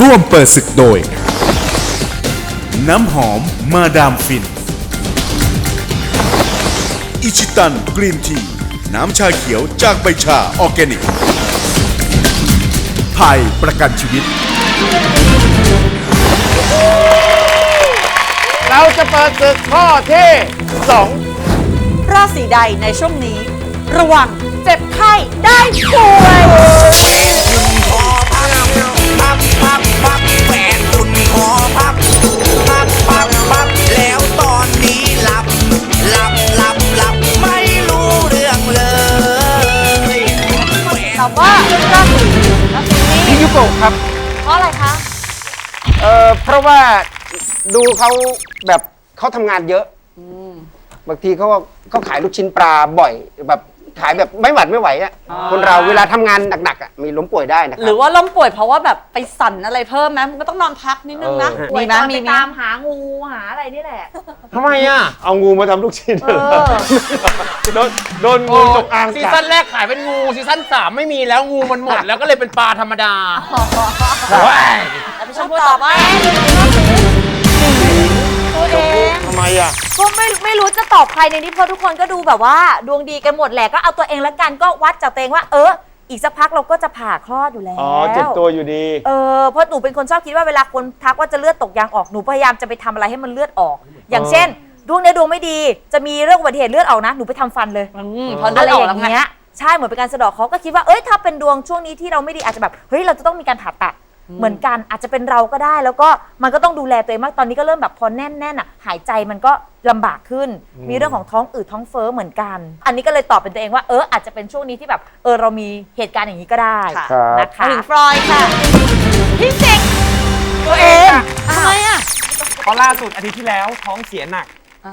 ร่วมเปิดศึกโดย น้ำหอมมาดามฟิน อิชิตันกรีนที น้ำชาเขียวจากใบชาออร์แกนิกไทยประกันชีวิต เราจะเปิดศึกข้อที่สองราศีใดในช่วงนี้ ระวังเจ็บไข้ได้ป่วย ราะว่าดูเขาแบบเขาทำงานเยอะบางทีเขาก็เขาขายลูกชิ้นปลาบ่อยแบบ ขายแบบไม่หวัดไม่ไหวอะคนเราเวลาทำงานหนักๆอะมีล้มป่วยได้นะคหรัรืบ อว่าล้มป่วยเพราะว่าแบบไปสั่นอะไรเพิ่มไหมมันก็ต้องนอนพักนิดนึงนะเออมีไหมมีไปไหม ตามหางูหาอะไรนี่แหละ ทำไมอะ เอางูมาทำลูกชิ้นเออ โดนโดนงูจงอางซีกัซั่ดนแรกขายเป็นงูซีซั่นสามไม่มีแล้วงูมันหมด แล้วก็เลยเป็นปลาธรรมดาว้ายแล้วพี่ชมพูตอบว่าตัวเองทำ ไมอะ ก็ไม่ไม่รู้จะตอบใครในนี้เพราะทุกคนก็ดูแบบว่าดวงดีกันหมดแหละก็เอาตัวเองละกันก็วัดจากตัวเองว่า เออ อีกสักพักเราก็จะผ่าคลอดอยู่แล้ว อ๋อเจ็บตัวอยู่ดี เออเพราะหนูเป็นคนชอบคิดว่าเวลาคนทักว่าจะเลือดตกยางออกหนูพยายามจะไปทำอะไรให้มันเลือดออก อย่างเช่น ดวงในดวงไม่ดีจะมีเรื่องอุบัติเหตุเลือดออกนะหนูไปทำฟันเลย อืมพออะเลือดไรออกอแล้วย่างไง เงี้ยใช่เหมือนเป็นการสะเดอกเขาก็คิดว่าเอ้ยถ้าเป็นดวงช่วงนี้ที่เราไม่ดีอาจจะแบบเฮ้ยเราจะต้องมีการผ่าตัด เหมือนกันอาจจะเป็นเราก็ได้ แล้วก็มันก็ต้องดูแลตัวเองมากตอนนี้ก็เริ่มแบบพอแน่นๆอะหายใจมันก็ลำบากขึ้น มีเรื่องของท้องอืดท้องเฟ้อเหมือนกัน อันนี้ก็เลยตอบเป็นตัวเองว่าเอออาจจะเป็นช่วงนี้ที่แบบเออเรามีเหตุการณ์อย่างนี้ก็ได้ค่ะ ครับ นะคะถึงฟรอยด์ค่ะ พี่เจ๋งตัวเองทำไมอะ เพราะล่าสุดอาทิตย์ที่แล้วท้องเสียหนัก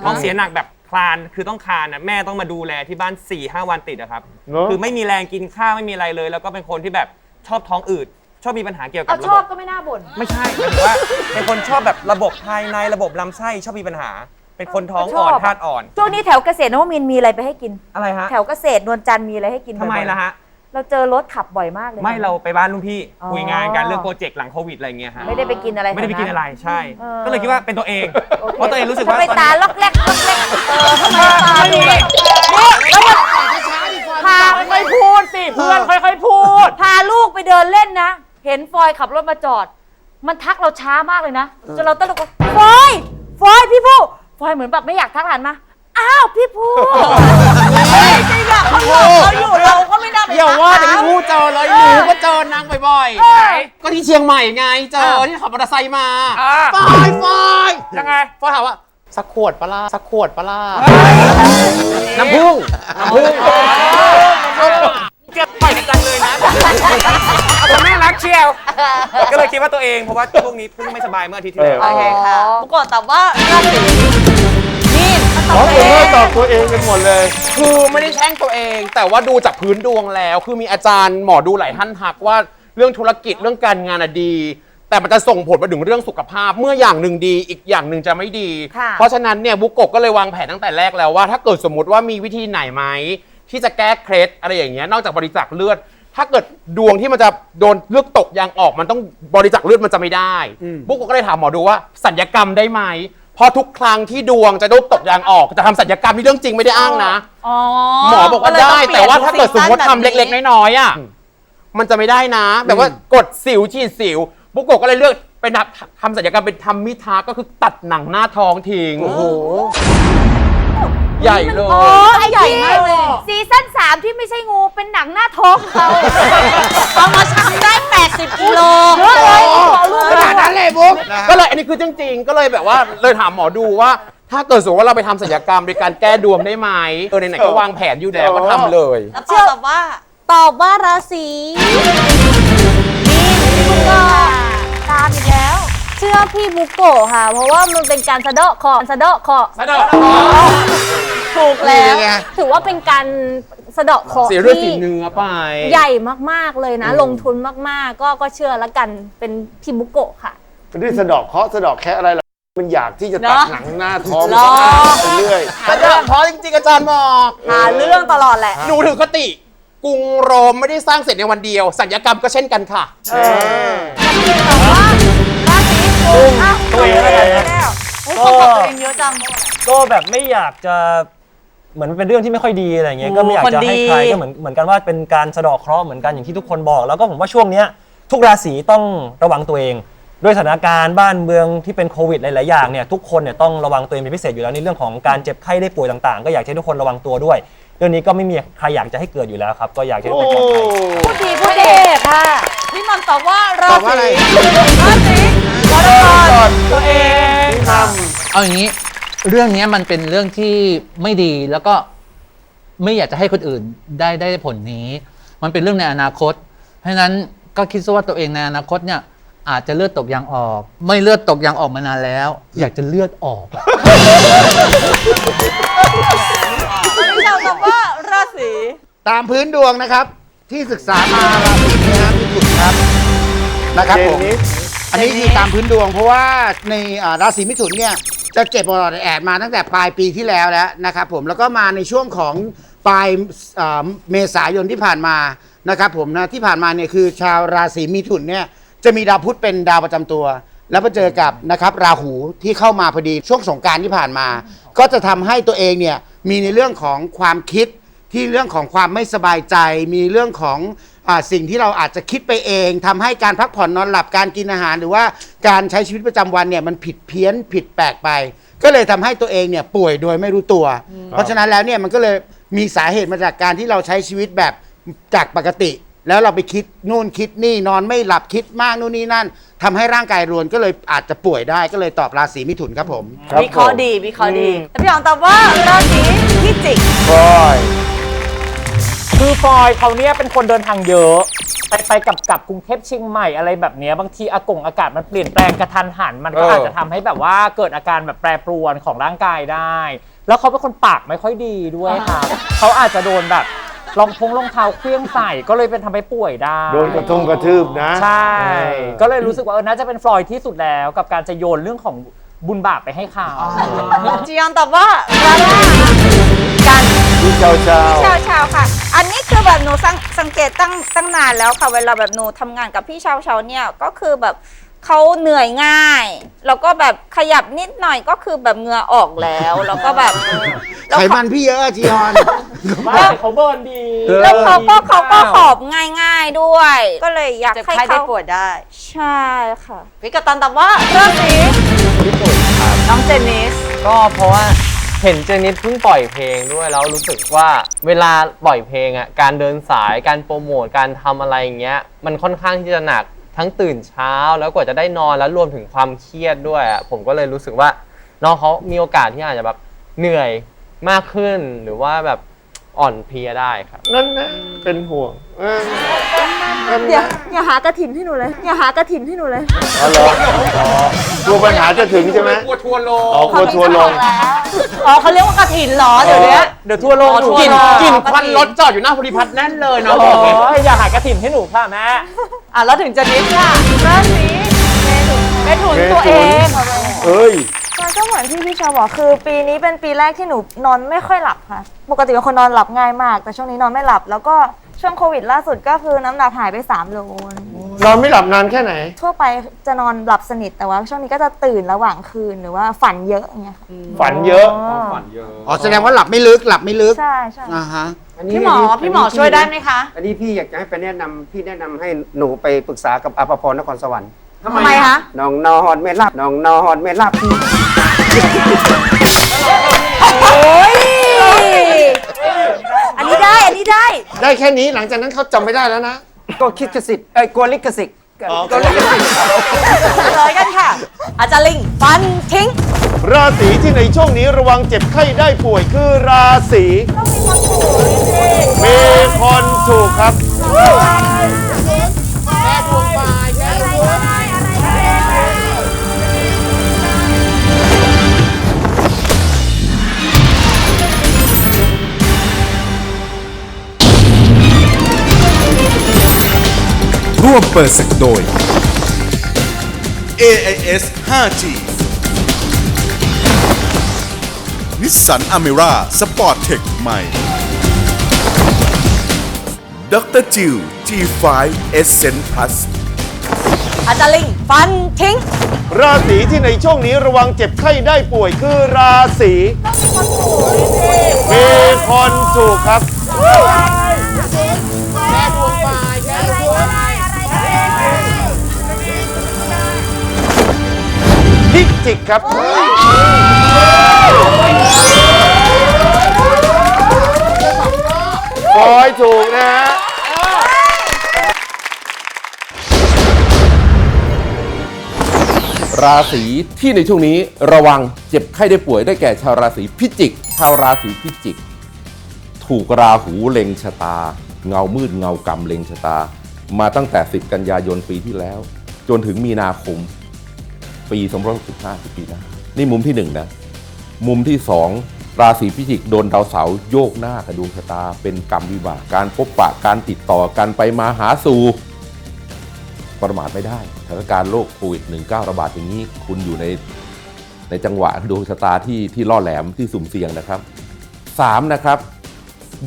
ท้องเสียหนักแบบคลานคือต้องคลานนะแม่ต้องมาดูแลที่บ้าน4ี่ห้าวันติดอะครับ เนอะ คือไม่มีแรงกินข้าวไม่มีอะไรเลย แล้วก็เป็นคนที่แบบชอบท้องอืด ชอบมีปัญหาเกี่ยวกับเอาระชบอบบก็ไม่น่าบ่นไม่ใช่หมายถึงว่า เป็นคนชอบแบบระบบภายในระบบลำไส้ชอบมีปัญหา เป็นคนท้องอ่อนชอบอะธาตุอ่อนช่วงนี้แถวเกษตรนวมินทร์มีอะไรไปให้กิน อะไรฮะแถวเกษตรนวลจันทร์มีอะไรให้กินทำไมบ่อยๆล่ะฮะ เราเจอรถขับบ่อยมากเลย ไม่เราไปบ้านลุงพี่อ๋อ คุยงานกันเรื่องโปรเจกต์หลังโควิดอะไรเงี้ยฮะไม่ได้ไปกินอะไรไม่ได้ไปกินอะไรใช่ เออ ก็เลยคิดว่าเป็นตัวเอง โอคเพราะตัวเองรู้สึกว่าทำไมตอนตานี้ล็อกแรกล็อกแรกเออทำไมตาดูแบบพาค่อยๆพูดสิเพื่อนค่อยๆพูด พาลูกไปเดินเล่นนะ เห็นฟอยขับรถมาจอด มันทักเราช้ามากเลยนะจนเราต้องตะโกนฟอยฟอยพี่ผู้ฟอยเหมือนแบบไม่อยากทักหันมาอ้าวพี่ผู้จริงอะเขาบอกเขาอยู่เราก็ไม่น่าไปอย่าว่าแต่ทัพี่กพูดเจอเลยหนูก็เจอนางบ่อยเออๆก็ที่เชียงใหม่ไงเจอที่ขับมอเตอร์ไซค์มาอ่า ฟอยฟอยยังไง ฟอยถามว่าสักขวดปะล่าสักขวดปะล่าน้ำผึ้งน้ำผึ้ง ก็เลยคิดว่าตัวเองเพราะว่าช่วงนี้เพิ่งไม่สบายเมื่ออาทิตย์ที่แล้วโอเคค่ะบุกโกะตอบว่าราศีมีนอ๋อผมก็ตอบตัวเองกันหมดเลย คือไม่ได้แช่งตัวเอง แต่ว่าดูจากพื้นดวงแล้ว คือมีอาจารย์หมอดูหลายท่านทักว่าเรื่องธุรกิจเรื่องการงานอะดี แต่มันจะส่งผลมาถึงเรื่องสุขภาพ เมื่ออย่างหนึ่งดี อีกอย่างหนึ่งจะไม่ดี ค่ะ เพราะฉะนั้นเนี่ยบุกโกะก็เลยวางแผนตั้งแต่แรกแล้วว่า ถ้าเกิดสมมติว่ามีวิธีไหนไหมที่จะแก้เคล็ดอะไรอย่างเงี้ยนอกจากบริจาคเลือด ถ้าเกิดดวงที่มันจะโดนเลือดตกยางออกมันต้องบริจาคเลือดมันจะไม่ได้บุกโกะก็เลยถามหมอดูว่าสัญญกรรมได้ไหมเพราะทุกครั้งที่ดวงจะโดนตกยางออกจะทำสัญญกรรมนี่เรื่องจริงไม่ได้อ้างนะ อ๋อหมอบอกว่าได้แต่ว่าถ้าเกิดสมมติทำเล็ก ๆ น้อยๆอะมันจะไม่ได้นะ แบบว่ากดสิวฉีดสิวบุกโกะก็เลยเลือกเป็นทำศัลยกรรมเป็นทำมิทาก็คือตัดหนังหน้าท้องทิ้งโอ้โห ใหญ่เลโอ้ยไอ้ใหญ่มากเลยซีซั่นสามที่ไม่ใช่งูเป็นหนังหน้าท้องเขาเอามาชั่งได้ 80กิโลเยอะเลยขอลูกขนาดนั้นเลยบุ๊กก็เลยอันนี้คือจริง ๆ ก็เลยแบบว่าเลยถามหมอดูว่า ถ้าเกิดสมมติว่าเราไปทำศัลยกรรมโดยการแก้ดวงได้ไหมเออไหนๆก็วางแผนอยู่แล้วก็ทำเลยแล้วปอตอบว่า ตอบว่าราศีมีนคุณก็ตามอีกแล้ว เชื่อพี่บุโกะค่ะ เพราะว่ามันเป็นการสะเดาะเคอสะเดาะเคอสะเดาะถูกแล้วถือว่าเป็นการสะเดาะเคอเสียเลือดที่สีเนื้อไป ใหญ่มากๆเลยนะ ลงทุนมากๆ ก็ก็เชื่อแล้วกันเป็นพี่บุโกะค่ะไม่ได้สะเดอกเคราะห์สะเดอกแค่อะไรหรอกมันอยากที่จะตัดเนอะหนังหน้าท้องหรอไปเรื่อยสะเดาะเพราะจริงๆอาจารย์บอกหาเรื่องตลอดแหละ หนูถือคติ กรุงโรมไม่ได้สร้างเสร็จในวันเดียว สัญญกรรมก็เช่นกันค่ะแล้วก็แต่ว่าราศี กุมอะตัวเองแล้วกันครับแล้วโอ้ยคนกับตัวเองเยอะจัง ก็แบบไม่อยากจะเหมือนเป็นเรื่องที่ไม่ค่อยดีอะไรเงี้ยโอ้ก็ไม่อยากคนจะดี ให้ใครก็เหมือนเหมือนกันว่าเป็นการสะเดาะเคราะห์เหมือนกันอย่างที่ทุกคนบอก แล้วก็ผมว่าช่วงเนี้ยทุกราศีต้องระวังตัวเอง ด้วยสถานการณ์บ้านเมืองที่เป็นโควิดหลายๆอย่างเนี่ยทุกคนเนี่ยต้องระวังตัวเองเป็นพิเศษอยู่แล้วในเรื่องของการเจ็บไข้ได้ป่วยต่างๆ ก็อยากให้ทุกคนระวังตัวด้วย เรื่องนี้ก็ไม่มีใครอยากจะให้เกิดอยู่แล้วครับก็อยากให้ทุกคนปลอดภัย พูดดีพูดดีค่ะ พี่มัมตอบว่าราตอบว่าศีอะไรราศีกรกฎตัวเองเอาอย่างนี้ เรื่องนี้มันเป็นเรื่องที่ไม่ดีแล้วก็ไม่อยากจะให้คนอื่นได้ได้ผลนี้ มันเป็นเรื่องในอนาคต เพราะฉะนั้นก็คิดซะว่าตัวเองในอนาคตเนี่ย อาจจะเลือดตกยางออก ไม่เลือดตกยางออกมานานแล้ว อยากจะเลือดออกอะพี่เราตอบว่าราศีตามพื้นดวงนะครับ ที่ศึกษามาราศี นี้ครับพิจิกครับนะครับผมเจนนิสอันนี้คือตามพื้นดวง เพราะว่าในอ่าราศีมิถุนเนี่ยจะเก็บอดแอดมาตั้งแต่ปลายปีที่แล้วแล้วนะครับผมแล้วก็มาในช่วงของปลายอ่าเมษายนที่ผ่านมานะครับผมนะที่ผ่านมาเนี่ยคือชาวราศีมิถุนเนี่ยจะมีดาวพุธเป็นดาวประจำตัว แล้วมาเจอกับนะครับราหูที่เข้ามาพอดีช่วงสงกรารที่ผ่านมา ก็จะทำให้ตัวเองเนี่ยมีในเรื่องของความคิดที่เรื่องของความไม่สบายใจ มีเรื่องของ อาสิ่งที่เราอาจจะคิดไปเองทำให้การพักผ่อนนอนหลับการกินอาหาร หรือว่าการใช้ชีวิตประจำวันเนี่ยมันผิดเพี้ยนผิดแปลกไป ก็เลยทำให้ตัวเองเนี่ยป่วยโดยไม่รู้ตัว เพราะฉะนั้นแล้วเนี่ยมันก็เลยมีสาเหตุมาจากการที่เราใช้ชีวิตแบบจากปกติ แล้วเราไปคิดนู่นคิดนี่นอนไม่หลับคิดมากนู่นนี่นั่นทำให้ร่างกายรวนก็เลยอาจจะป่วยได้ก็เลยตอบราศีมิถุนครับผม ครับวิเคราะห์ดีวิเคราะห์ดี แล้วพี่หยองตอบว่าราศี อฟอยเขาเนี่ยเป็นคนเดินทางเยอะ ไปไปกับกับกรุงเทพเชียงใหม่อะไรแบบเนี้ยบางทีอากงอากาศมันเปลี่ยนแปลงกระทันหัน มันก็เอออ อาจจะทำให้แบบว่าเกิดอาการแบบแปรปรวนของร่างกายได้ แล้วเขาเป็นคนปากไม่ค่อยดีด้วยครับเขาอาจจะโดนแบบรองทงรองเท้าเครื่องใส่ก็เลยเป็นทำให้ป่วยได้ โดนกระทงกระทืบนะใช่ เออ ก็เลยรู้สึกว่าเออน่าจะเป็นฟลอยที่สุดแล้วกับการจะโยนเรื่องของบุญบาปไปให้เขาจียอนตอบว่าราศีกันพี่เจ้าเจ้า ชาวชาวๆค่ะอั นนี้คือแบบหนูสังสังเกตตั้งตั้งนานแล้วค่ะเวลาแบบหนูทำงานกับพี่ชาวชาวๆเนี่ยก็คือแบบเขาเหนื่อยง่าย แล้วก็แบบขยับนิดหน่อยก็คือแบบเหงื่อออกแล้ว แล้วก็แบบแล้วไขเขา มันพี่เยอะอะจีฮอน ไม่แต่เขาเบิร์นดีแล้วเขาก็เขาก็ขอบง่ายๆด้วย ก็เลยอยากเจ็บให้ไข้ได้เขาป่วยได้ ใช่ค่ะพี่กบตันตอบว่าราศีน้องเจนนิสก็เพราะว่า เห็นเจนิสเพิ่งปล่อยเพลงด้วยแล้วรู้สึกว่าเวลาปล่อยเพลงอะการเดินสายการโปรโมทการทำอะไรอย่างเงี้ย มันค่อนข้างที่จะหนักทั้งตื่นเช้าแล้วกว่าจะได้นอนแล้วรวมถึงความเครียดด้วยอะผมก็เลยรู้สึกว่าน้องเขามีโอกาสที่อาจจะแบบเหนื่อยมากขึ้นหรือว่าแบบอ่อนเพลียได้ครับ นั่นนะเป็นห่วงเออ เดี๋ยวอย่าหากระถินให้หนูเลย อย่าหากระถินให้หนูเลยอ๋อเหรออ๋อกลัวปัญหาจะถึงใช่ไหมกลัวทัวร์ลงอ๋อกลัวทัวร์ลง อ๋อเขาเรียกว่ากระถินเหรอเดี๋ยวเนี้ยเดี๋ยวทัวร์ลงอ๋อหนูทัวร์กลิ่นลงกลิ่นควันรถจอดอยู่หน้าภูริพัฒน์แน่นเลยเนาะโอ้ยอย่าหากระถิ่นให้หนูค่ะแม่อะแล้วถึงเจนนิสค่ะราศีเมถุนตัวเองเอ้ยมันก็เหมือนที่พี่ชาวบอกคือ ปีนี้เป็นปีแรกที่หนูนอนไม่ค่อยหลับค่ะ ปกติเป็นคนนอนหลับง่ายมาก แต่ช่วงนี้นอนไม่หลับ แล้วก็ ช่วงโควิดล่าสุดก็คือน้ำหนักหายไป3โลนอนไม่หลับนานแค่ไหน ทั่วไปจะนอนหลับสนิทแต่ว่า ช่วงนี้ก็จะตื่นระหว่างคืนหรือว่าฝันเยอะอย่างเงี้ยค่ะฝันเยอะอ๋อแสดงว่าหลับไม่ลึกหลับไม่ลึกใช่ใช่อ่าฮะอันนี้พี่หมออันนี้พี่หมอช่วยได้ไหมคะ อันนี้พี่อยากจะให้ไปแนะนำพี่แนะนำให้หนูไปปรึกษากับอภพรนครสวรรค์ทำไมคะ น้องนอนไม่หลับน้องนอนไม่หลับ โอ้ยอันนี้ ได้ อันนี้ได้ ได้แค่นี้หลังจากนั้นเขาจำไม่ได้แล้วนะก็คิดกสิทธิ์เอ้ยกลัวลิขสิทธิ์อ๋อกลัวลิขสิทธิ์เลยกันค่ะ อาจารย์ลิงฟันทิ้ง ราศีที่ในช่วงนี้ระวังเจ็บไข้ได้ป่วยคือราศีมีคนถูกครับ วมเปิดศึกโดย AIS 5G นิสสันอเมร่าสปอร์ตเทคใหม่ดรจิว G5 Essence Plus อาจารย์ลิง ฟันทิ้ง ราศีที่ในช่วงนี้ระวังเจ็บไข้ได้ป่วยคือราศีมีคนถูกครับ พิจิกครับบอยถูกนะฮะ ราศีที่ในช่วงนี้ระวังเจ็บไข้ได้ป่วยได้แก่ชาวราศีพิจิก ชาวราศีพิจิก ถูกราหูเล็งชะตา เงามืดเงากรรมเล็งชะตา มาตั้งแต่ 10 กันยายนปีที่แล้ว จนถึงมีนาคม ปี2565คือปีหน้านี่มุมที่หนึ่งนะ มุมที่สองราศีพิจิกโดนดาวเสาร์โยกหน้ากับดวงชะตา เป็นกรรมวิบากการพบปะการติดต่อกันไปมาหาสู่ประมาทไม่ได้สถานการณ์โรคโควิด -19 ระบาดอย่างนี้ คุณอยู่ในในจังหวะดวงชะตาที่ที่ล่อแหลมที่สุ่มเสี่ยงนะครับ 3 นะครับ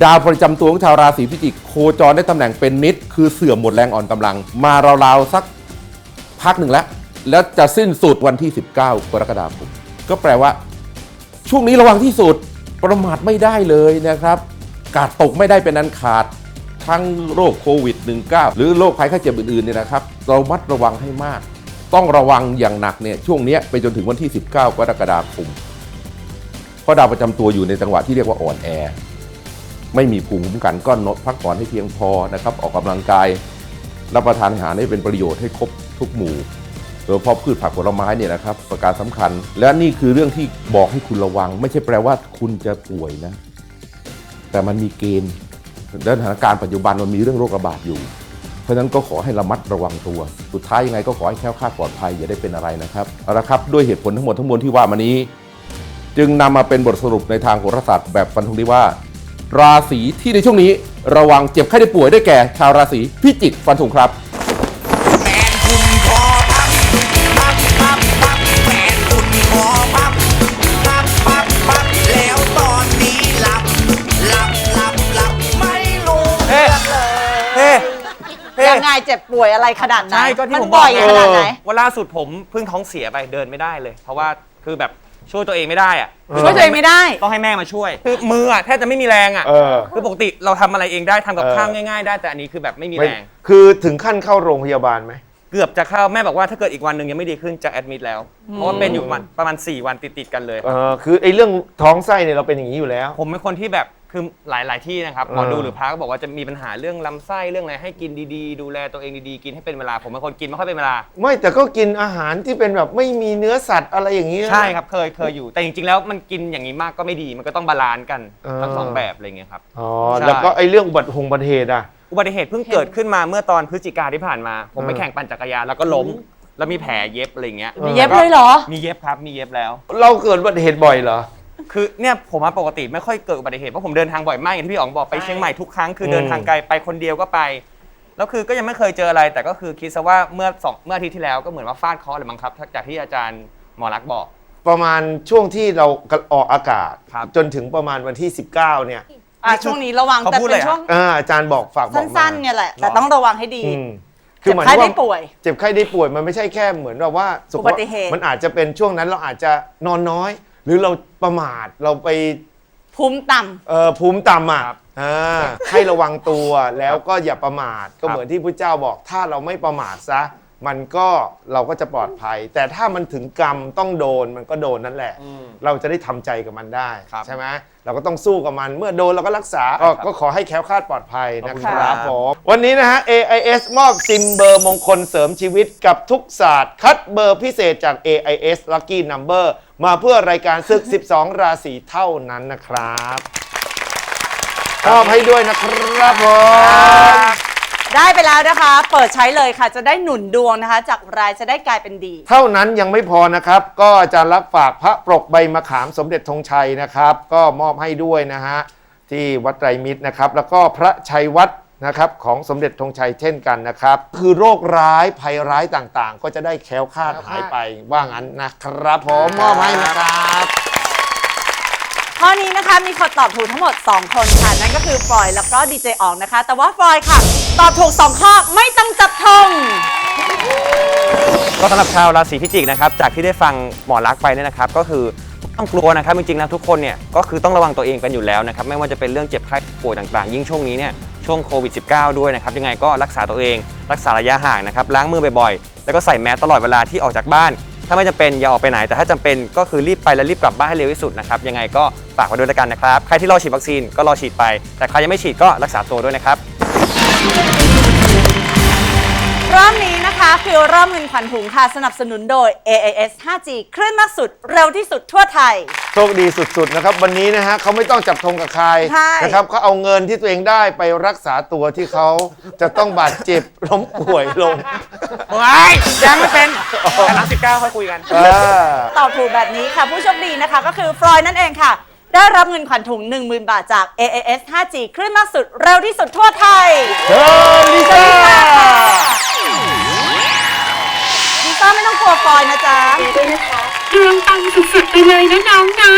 ดาวประจำตัวของชาวราศีพิจิก โคจรได้ตำแหน่งเป็นนิด คือเสื่อมหมดแรงอ่อนกำลัง มาราวๆสักพักหนึ่งแล้ว แล้วจะสิ้นสุดวันที่ 19 กรกฎาคมก็แปลว่า ช่วงนี้ระวังที่สุดประมาทไม่ได้เลยนะครับ กาดตกไม่ได้เป็นอันขาดทั้งโรคโควิด -19 หรือโรคภัยไข้เจ็บอื่นๆเนี่ยนะครับเรามัดระวังให้มาก ต้องระวังอย่างหนักเนี่ยช่วงนี้ไปจนถึงวันที่ 19 กรกฎาคมเพราะดาวประจำตัวอยู่ในจังหวะที่เรียกว่าอ่อนแอ ไม่มีภูมิคุ้มกันก็นดพักผ่อนให้เพียงพอนะครับ ออกกำลังกาย รับประทานอาหารให้เป็นประโยชน์ให้ครบทุกหมู่ โดยเฉพาะพืชผักผลไม้เนี่ยนะครับประการสำคัญ และนี่คือเรื่องที่บอกให้คุณระวัง ไม่ใช่แปลว่าคุณจะป่วยนะ แต่มันมีเกณฑ์และสถานการณ์ปัจจุบันมันมีเรื่องโรคระบาดอยู่ เพราะฉะนั้นก็ขอให้ระมัดระวังตัว สุดท้ายยังไงก็ขอให้แคล้วคลาดปลอดภัยอย่าได้เป็นอะไรนะครับเอาละครับด้วยเหตุผลทั้งหมดทั้งมวลที่ว่ามานี้ จึงนำมาเป็นบทสรุปในทางโหราศาสตร์แบบฟันธงได้ว่า ราศีที่ในช่วงนี้ ระวังเจ็บไข้ได้ป่วยได้แก่ ชาวราศีพิจิกฟันธงครับ ยังไงเจ็บป่วยอะไรขนาดไหนใช่ก็ที่มันผมบบ่ออกยไงขนาดไหน ว่าล่าสุดผมเพิ่งท้องเสียไปเดินไม่ได้เลย เพราะว่าคือแบบช่วยตัวเองไม่ได้อะช่วยตัวเองไม่ได้ ต้องให้แม่มาช่วยคือมืออะแทบจะไม่มีแรงอะเออ คือปกติเราทำอะไรเองได้ทำกับเออ ข้าวง่ายๆ ได้แต่อันนี้คือแบบไม่มีไม่แรง คือถึงขั้นเข้าโรงพยาบาลไหม เกือบจะเข้าแม่บอกว่าถ้าเกิดอีกวันหนึ่งยังไม่ดีขึ้นจะแอดมิดแล้ว เพราะว่าเป็นอยู่ประมาณประมาณ 4 วันติดๆกันเลย เออคือไอ้เรื่องท้องไส้เนี่ยเราเป็นอย่างนี้อยู่แล้ว ผมเป็นคนที่แบบ คือหลาย ๆ ที่นะครับหมอเออดูหรือพระก็บอกว่าจะมีปัญหาเรื่องลำไส้เรื่องอะไรให้กินดีๆ ดูแลตัวเองดีๆ กินให้เป็นเวลาผมเป็นคนกินไม่ค่อยเป็นเวลา ไม่แต่ก็กินอาหารที่เป็นแบบไม่มีเนื้อสัตว์อะไรอย่างนี้นะ ใช่ครับเคยเคยอยู่ แต่จริง ๆ แล้วมันกินอย่างนี้มากก็ไม่ดีมันก็ต้องบาลานซ์กันเออ ทั้งสองแบบอะไรเงี้ยครับ อ๋อใช่ แล้วก็ไอ้เรื่องอุบัติหงอุบัติเหตุอะ อุบัติเหตุเพิ่งเกิดขึ้นมาเมื่อตอนพฤศจิกาที่ผ่านมา ผมไปเออ แข่งปั่นจักรยานแล้วก็ล้ม แล้วมีแผลเย็บอะไรเงี้ยมีเย็บเลยเหรอ มีเย็บครับมีเย็บแล้ว เราเกิดอุบัติเหตุบ่อยเหรอ คือเนี่ยผมมาปกติไม่ค่อยเกิดอุบัติเหตุเพราะผมเดินทางบ่อยมากอย่างที่พี่อ๋องบอกไปเชียงใหม่ทุกครั้งคือเดินทางไกลไปคนเดียวก็ไป แล้วคือก็ยังไม่เคยเจออะไร แต่ก็คือคิดซะว่าเมื่อสองเมื่ออาทิตย์ที่แล้วก็เหมือนว่าฟาดเคราะห์เลยมั้งครับจากที่อาจารย์หมอรักษณ์บอก ประมาณช่วงที่เราออกอากาศ ครับ จนถึงประมาณวันที่ 19 เนี่ยอะช่วงนี้ระวังเขาแต่พูดเป็นเลยอะ ช่วงอ่าอาจารย์บอกฝากบอกมาสั้นๆเนี่ยแหละ แต่ต้องระวังให้ดี อืมเจ็บหมายไข้ถึงได้ว่าป่วยเจ็บไข้ได้ป่วยมันไม่ใช่แค่เหมือนแบบว่าสุขอุบัติเหตุ มันอาจจะเป็นช่วงนั้นเราอาจจะนอนน้อย หรือเราประมาทเราไปภูมิต่ำ เอ่อภูมิต่ำอะครับอ่าให้ระวังตัวแล้วก็อย่าประมาทก็เหมือนที่พระเจ้าบอกถ้าเราไม่ประมาทซะ มันก็เราก็จะปลอดภัย แต่ถ้ามันถึงกรรมต้องโดนมันก็โดนนั่นแหละเราจะได้ทำใจกับมันได้ครับใช่ไหมเราก็ต้องสู้กับมัน เมื่อโดนเราก็รักษาก็ก็ขอให้แคล้วคลาดปลอดภัยนะขอบคุณคครัรับบ ผมวันนี้นะฮะ AIS มอบซิมเบอร์มงคลเสริมชีวิตกับทุกศาสตร์ คัดเบอร์พิเศษจาก AIS Lucky Number มาเพื่อรายการศึก 12 ราศีเท่านั้นนะครับมอบให้ด้วยนะครับผม ได้ไปแล้วนะคะ เปิดใช้เลยค่ะ จะได้หนุนดวงนะคะ จากร้ายจะได้กลายเป็นดี เท่านั้นยังไม่พอนะครับ ก็อาจารย์รับฝากพระปรกใบมะขามสมเด็จธงชัยนะครับ ก็มอบให้ด้วยนะฮะที่วัดไตรมิตรนะครับ แล้วก็พระชัยวัดนะครับของสมเด็จธงชัยเช่นกันนะครับ คือโรคร้ายภัยร้ายต่างๆ ก็จะได้แคล้วคลาดหายไปว่างั้นนะครับผมมอบให้นะครับ ข้อนี้นะคะมีคนตอบถูกทั้งหมด 2 คนค่ะ นั่นก็คือฟลอยแล้วก็ดีเจอองนะคะ แต่ว่าฟลอยค่ะ ตอบถูก 2 ข้อไม่ต้องจับธงก็สำหรับชาวราศีพิจิกนะครับจากที่ได้ฟังหมอลักษณ์ไปเนี่ยนะครับ ก็คือต้องกลัวนะครับจริงๆแล้วทุกคนเนี่ยก็คือต้องระวังตัวเองกันอยู่แล้วนะครับไม่ว่าจะเป็นเรื่องเจ็บไข้ป่วยต่างๆ ยิ่งช่วงนี้เนี่ยช่วงโควิด -19 ด้วยนะครับยังไงก็รักษาตัวเอง รักษาระยะห่างนะครับล้างมือบ่อยๆ แล้วก็ใส่แมสตลอดเวลาที่ออกจากบ้าน ถ้าไม่จำเป็นอย่าออกไปไหน แต่ถ้าจำเป็นก็คือรีบไปและรีบกลับบ้านให้เร็วที่สุดนะครับยังไงก็ฝากไว้ด้วยแล้วกันนะครับใครที่รอฉีดวัคซีนก็รอฉีดไป แต่ใครยังไม่ฉีดก็รักษาตัวด้วยนะครับ รอบนี้นะคะคือรอบเงินขวัญถุงค่ะ สนับสนุนโดย AAS 5G คลื่นมากสุดเร็วที่สุดทั่วไทย โชคดีสุดๆนะครับ วันนี้นะฮะเขาไม่ต้องจับธงกับใครใช่ นะครับเขาเอาเงินที่ตัวเองได้ไปรักษาตัวที่เขาจะต้องบาดเจ็บล้มป่วยลงว้ายยังไม่เป็นแต่หลังสิบเก้าค่อยคุยกันเออตอบถูกแบบนี้ค่ะ ผู้โชคดีนะคะก็คือฟลอยนั่นเองค่ะ ได้รับเงินขวัญถุง 10,000 บาทจาก AAS 5G คลื่นมากสุดเร็วที่สุดทั่วไทยเชิญลิซ่าลิซ่าไม่ต้องกลัวฟลอยนะจ๊ะดวงปังสุดๆไปเลยนะน้องนะ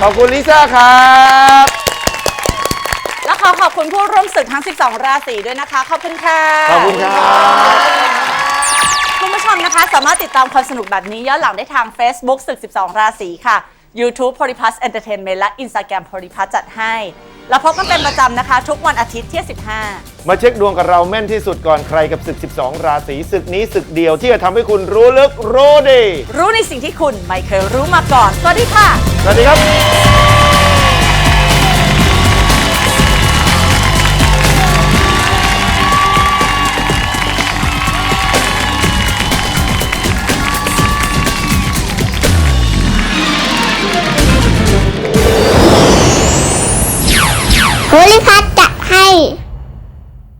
ขอบคุณลิซ่าครับ และขอขอบคุณผู้ร่วมศึกทั้ง 12 ราศีด้วยนะคะ ขอบคุณค่ะ ขอบคุณครับ คุณผู้ชมนะคะ สามารถติดตามความสนุกแบบนี้ย้อนหลังได้ทาง Facebook ศึก 12 ราศีค่ะ YouTube p o l y p l u s Entertainment และ Instagram p o l y p l u s จัดให้ แล้วพบกันเป็นประจำนะคะ ทุกวันอาทิตย์ที่ 15 มาเช็คดวงกับเราแม่นที่สุดก่อนใครกับศึก 12 ราศีศึกนี้ศึกเดียวที่จะทำให้คุณรู้ลึกรู้ดี รู้ในสิ่งที่คุณไม่เคยรู้มาก่อน สวัสดีค่ะ สวัสดีครับ 狐狸卡。